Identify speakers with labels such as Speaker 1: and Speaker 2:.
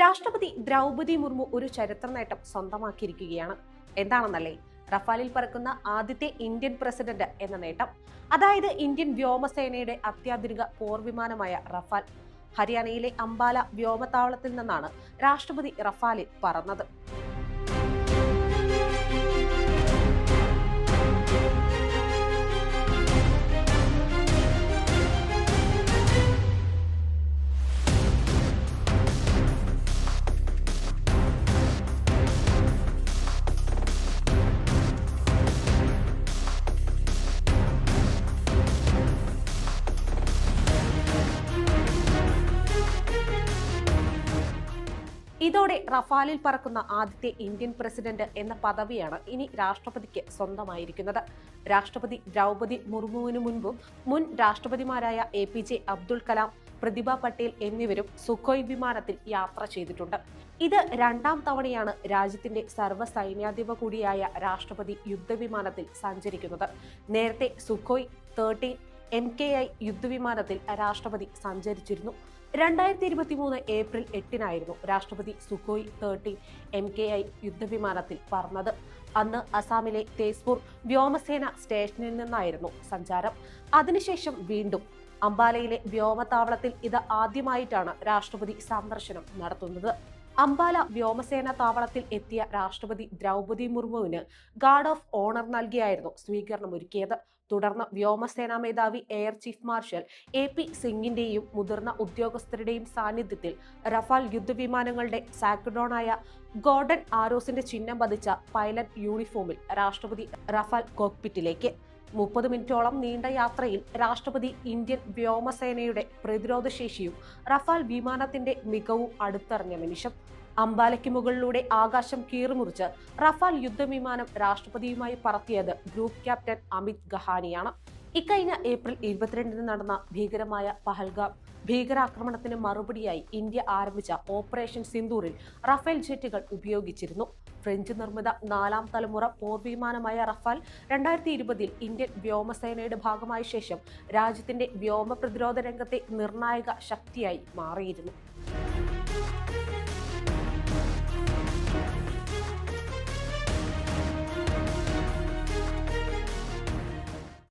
Speaker 1: രാഷ്ട്രപതി ദ്രൗപതി മുർമു ഒരു ചരിത്ര നേട്ടം സ്വന്തമാക്കിയിരിക്കുകയാണ്. എന്താണെന്നല്ലേ? റഫാലിൽ പറക്കുന്ന ആദ്യത്തെ ഇന്ത്യൻ പ്രസിഡന്റ് എന്ന നേട്ടം. അതായത് ഇന്ത്യൻ വ്യോമസേനയുടെ അത്യാധുനിക പോർവിമാനമായ റഫാൽ. ഹരിയാനയിലെ അംബാല വ്യോമത്താവളത്തിൽ നിന്നാണ് രാഷ്ട്രപതി റഫാലിൽ പറന്നത്. ഇതോടെ റഫാലിൽ പറക്കുന്ന ആദ്യത്തെ ഇന്ത്യൻ പ്രസിഡന്റ് എന്ന പദവിയാണ് ഇനി രാഷ്ട്രപതിക്ക് സ്വന്തമായിരിക്കുന്നത്. രാഷ്ട്രപതി ദ്രൗപതി മുർമുവിന് മുൻപും മുൻ രാഷ്ട്രപതിമാരായ A P J Abdul Kalam Pratibha Patil എന്നിവരും സുഖോയ് വിമാനത്തിൽ യാത്ര ചെയ്തിട്ടുണ്ട്. ഇത് രണ്ടാം തവണയാണ് രാജ്യത്തിന്റെ സർവ സൈന്യാധിപ കൂടിയായ രാഷ്ട്രപതി യുദ്ധവിമാനത്തിൽ സഞ്ചരിക്കുന്നത്. നേരത്തെ Sukhoi thirteen M K I യുദ്ധവിമാനത്തിൽ രാഷ്ട്രപതി സഞ്ചരിച്ചിരുന്നു. രണ്ടായിരത്തി ഇരുപത്തി മൂന്ന് ഏപ്രിൽ എട്ടിനായിരുന്നു രാഷ്ട്രപതി Sukhoi thirty M K I യുദ്ധവിമാനത്തിൽ പറന്നത് അന്ന് അസാമിലെ തേസ്പൂർ വ്യോമസേന സ്റ്റേഷനിൽ നിന്നായിരുന്നു സഞ്ചാരം. അതിനുശേഷം വീണ്ടും അംബാലയിലെ വ്യോമത്താവളത്തിൽ ഇത് ആദ്യമായിട്ടാണ് രാഷ്ട്രപതി സന്ദർശനം നടത്തുന്നത്. അംബാല വ്യോമസേന താവളത്തിൽ എത്തിയ രാഷ്ട്രപതി ദ്രൗപതി മുർമുവിന് ഗാർഡ് ഓഫ് ഓണർ നൽകിയായിരുന്നു സ്വീകരണം ഒരുക്കിയത് തുടർന്ന് വ്യോമസേനാ മേധാവി air chief marshal A P സിംഗിന്റെയും മുതിർന്ന ഉദ്യോഗസ്ഥരുടെയും സാന്നിധ്യത്തിൽ റഫാൽ യുദ്ധവിമാനങ്ങളുടെ സാക്രഡോണായ ഗോർഡൻ ആരോസിന്റെ ചിഹ്നം പതിച്ച പൈലറ്റ് യൂണിഫോമിൽ രാഷ്ട്രപതി റഫാൽ കോക്പിറ്റിലേക്ക്. മുപ്പത് മിനിറ്റോളം നീണ്ട യാത്രയിൽ രാഷ്ട്രപതി ഇന്ത്യൻ വ്യോമസേനയുടെ പ്രതിരോധ ശേഷിയും റഫാൽ വിമാനത്തിന്റെ മികവും അടുത്തറിഞ്ഞ നിമിഷം. അംബാലയ്ക്ക് മുകളിലൂടെ ആകാശം കീറുമുറിച്ച് റഫാൽ യുദ്ധവിമാനം രാഷ്ട്രപതിയുമായി പറത്തിയത് ഗ്രൂപ്പ് ക്യാപ്റ്റൻ അമിത് ഗഹാനിയാണ്. ഇക്കഴിഞ്ഞ ഏപ്രിൽ ഇരുപത്തിരണ്ടിന് നടന്ന ഭീകരമായ പഹൽഗാം ഭീകരാക്രമണത്തിന് മറുപടിയായി ഇന്ത്യ ആരംഭിച്ച ഓപ്പറേഷൻ സിന്ദൂറിൽ റഫേൽ ജെറ്റുകൾ ഉപയോഗിച്ചിരുന്നു. ഫ്രഞ്ച് നിർമ്മിത നാലാം തലമുറ പോർവിമാനമായ റഫാൽ രണ്ടായിരത്തി ഇരുപതിൽ ഇന്ത്യൻ വ്യോമസേനയുടെ ഭാഗമായ ശേഷം രാജ്യത്തിന്റെ വ്യോമ പ്രതിരോധ രംഗത്തെ നിർണായക ശക്തിയായി മാറിയിരുന്നു.